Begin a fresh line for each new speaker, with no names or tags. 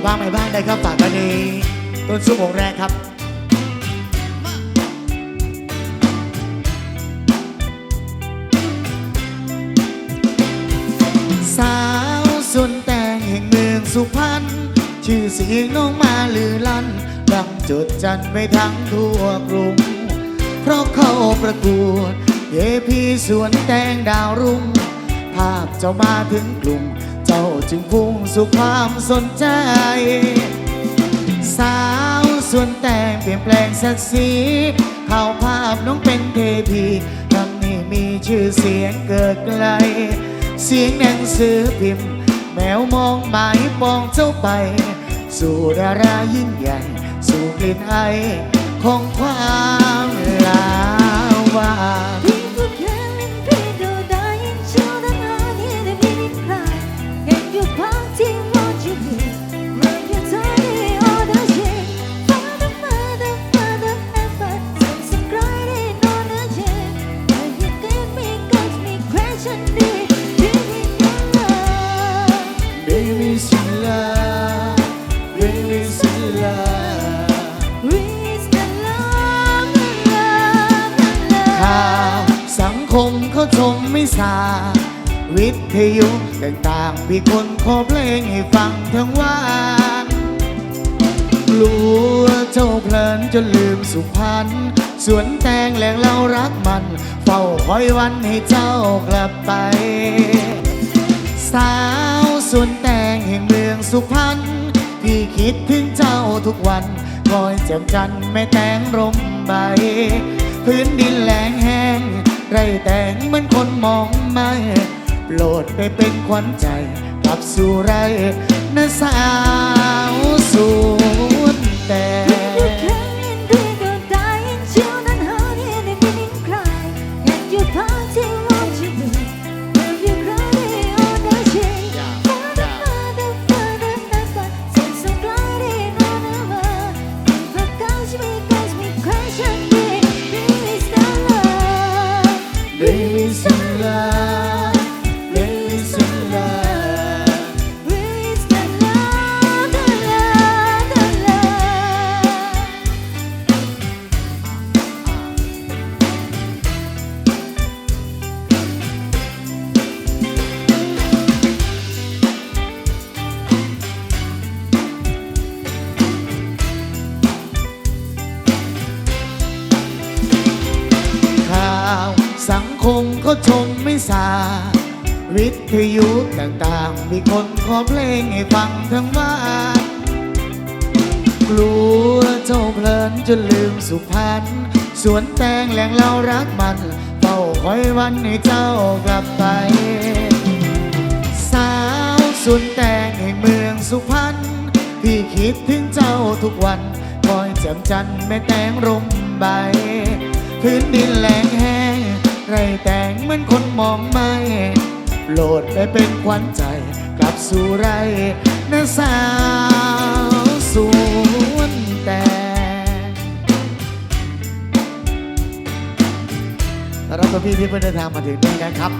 ในบ้านได้ครับฝากกันในต้นชั่วโมงแรกครับสาวส่วนแต่งแห่งเมืองสุพรรณชื่อเสียงน้องมาลือลั่นดังจดจันไปทั้งทั่วกรุง เพราะเข้าประกวดเยพีสวนแตงดาวรุ่ง ภาพเจ้ามาถึงกลุ่ม เจ้าจึงพุ่งสู่ความสนใจ สาวส่วนแต่งเปลี่ยนแปลงสักสีข่าวภาพน้องเป็นเทพีทำนี้มีชื่อเสียงเกิดไกล เสียงหนังสือพิมพ์ แมวมองหมายปองเจ้าไป สู่ดารายิ่งใหญ่ สู่กลิ่นไอของความ คมเขาชมไม่สา วิทยุต่างๆมีคนขอเพลงให้ฟังทั้งวันกลัวเจ้าเพลินจนลืมสุพรรณสวนแตงแหล่งเรารักมัน เฝ้าคอยวันให้เจ้ากลับไป สาวสวนแตงแห่งเมืองสุพรรณพี่คิดถึงเจ้าทุกวันคอยเจ่มจันทร์แม่แตงร่มใบ พื้นดินแหลงแห้ง ไรแต่งเหมือนคนมองไม่ โปรดไปเป็นขวัญใจกลับสู่ไร Baby, sunlight. สังเขาชมไม่สา วิทยุต่างๆ มีคนขอเพลงให้ฟังทั้งบ้านกลัวเจ้าเพลินจนลืมสุพรรณสวนแตงแหล่งเรารักมันเฝ้าคอยวันให้เจ้ากลับไป สาวสวนแตงแห่งเมืองสุพรรณพี่คิดถึงเจ้าทุกวันคอยแจ่มจันทร์แม่แตงร่มใบพื้นดินแหลงแห้ง ไรแต่งเหมือนคนมองไม่โปรดไปเป็นขวัญใจ กลับสู่ไรนะสาวสวนแตงต้อนรับพี่ที่เพิ่งเดินทางมาถึงนี่นะครับ